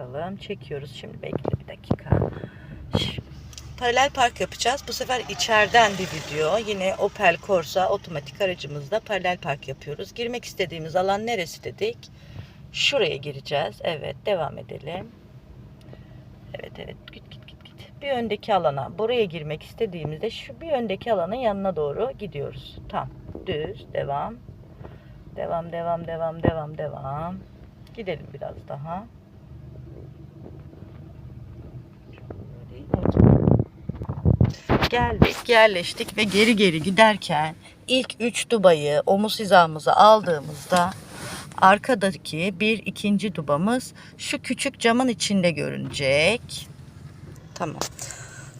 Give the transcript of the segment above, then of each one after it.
bakalım. Çekiyoruz şimdi bekle bir dakika. Paralel park yapacağız. Bu sefer içeriden bir video. Yine Opel Corsa otomatik aracımızda paralel park yapıyoruz. Girmek istediğimiz alan neresi dedik? Şuraya gireceğiz. Evet devam edelim. Evet evet git git git git. Bir öndeki alana buraya girmek istediğimizde şu bir öndeki alanın yanına doğru gidiyoruz. Tam düz devam. Devam devam devam devam devam. Gidelim biraz daha. Geldik, yerleştik ve geri geri giderken ilk üç dubayı omuz hizamıza aldığımızda arkadaki bir ikinci dubamız şu küçük camın içinde görünecek. Tamam.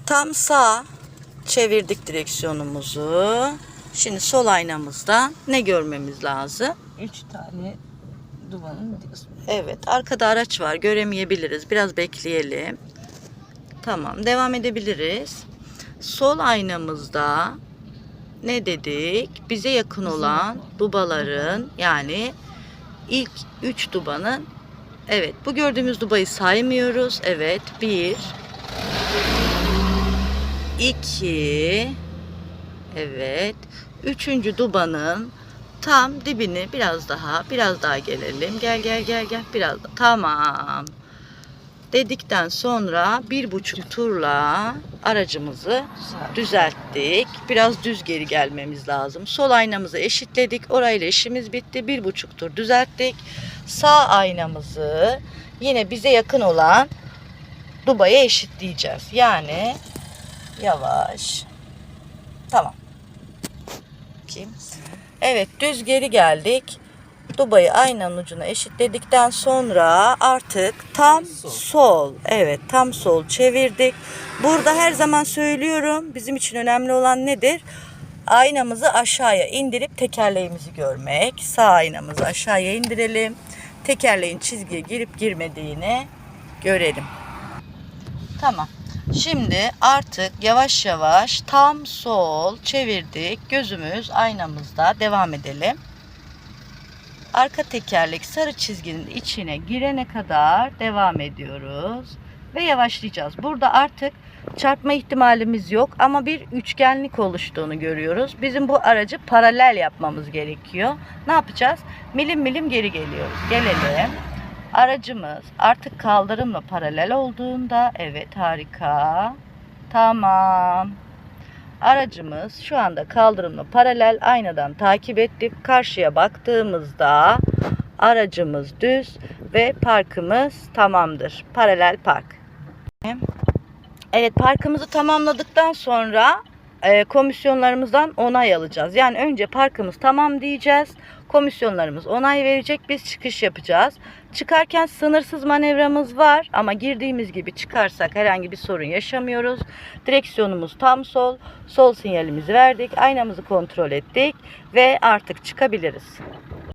Tam sağ çevirdik direksiyonumuzu. Şimdi sol aynamızdan ne görmemiz lazım? Üç tane duvanın. Evet, arkada araç var. Göremeyebiliriz. Biraz bekleyelim. Tamam, devam edebiliriz. Sol aynamızda ne dedik? Bize yakın olan dubaların yani ilk 3 dubanın evet bu gördüğümüz dubayı saymıyoruz. Evet, 1 2 Evet. Üçüncü dubanın tam dibini biraz daha biraz daha gelelim. Gel gel gel gel biraz da. Tamam. Dedikten sonra bir buçuk turla aracımızı düzelttik. Biraz düz geri gelmemiz lazım. Sol aynamızı eşitledik. Orayla işimiz bitti. Bir buçuk tur düzelttik. Sağ aynamızı yine bize yakın olan dubaya eşitleyeceğiz. Yani yavaş. Tamam. Bakayım. Evet düz geri geldik. Dubayı aynanın ucuna eşitledikten sonra artık tam sol. Evet tam sol çevirdik. Burada her zaman söylüyorum bizim için önemli olan nedir? Aynamızı aşağıya indirip tekerleğimizi görmek. Sağ aynamızı aşağıya indirelim. Tekerleğin çizgiye girip girmediğini görelim. Tamam. Şimdi artık yavaş yavaş tam sol çevirdik. Gözümüz aynamızda. Devam edelim. Arka tekerlek sarı çizginin içine girene kadar devam ediyoruz. Ve yavaşlayacağız. Burada artık çarpma ihtimalimiz yok ama bir üçgenlik oluştuğunu görüyoruz. Bizim bu aracı paralel yapmamız gerekiyor. Ne yapacağız? Milim milim geri geliyoruz. Gelelim. Aracımız artık kaldırımla paralel olduğunda evet harika. Tamam. Aracımız şu anda kaldırımla paralel aynadan takip ettik. Karşıya baktığımızda aracımız düz ve parkımız tamamdır. Paralel park. Evet parkımızı tamamladıktan sonra e, komisyonlarımızdan onay alacağız. Yani önce parkımız tamam diyeceğiz. Komisyonlarımız onay verecek. Biz çıkış yapacağız. Çıkarken sınırsız manevramız var ama girdiğimiz gibi çıkarsak herhangi bir sorun yaşamıyoruz. Direksiyonumuz tam sol. Sol sinyalimizi verdik. Aynamızı kontrol ettik ve artık çıkabiliriz.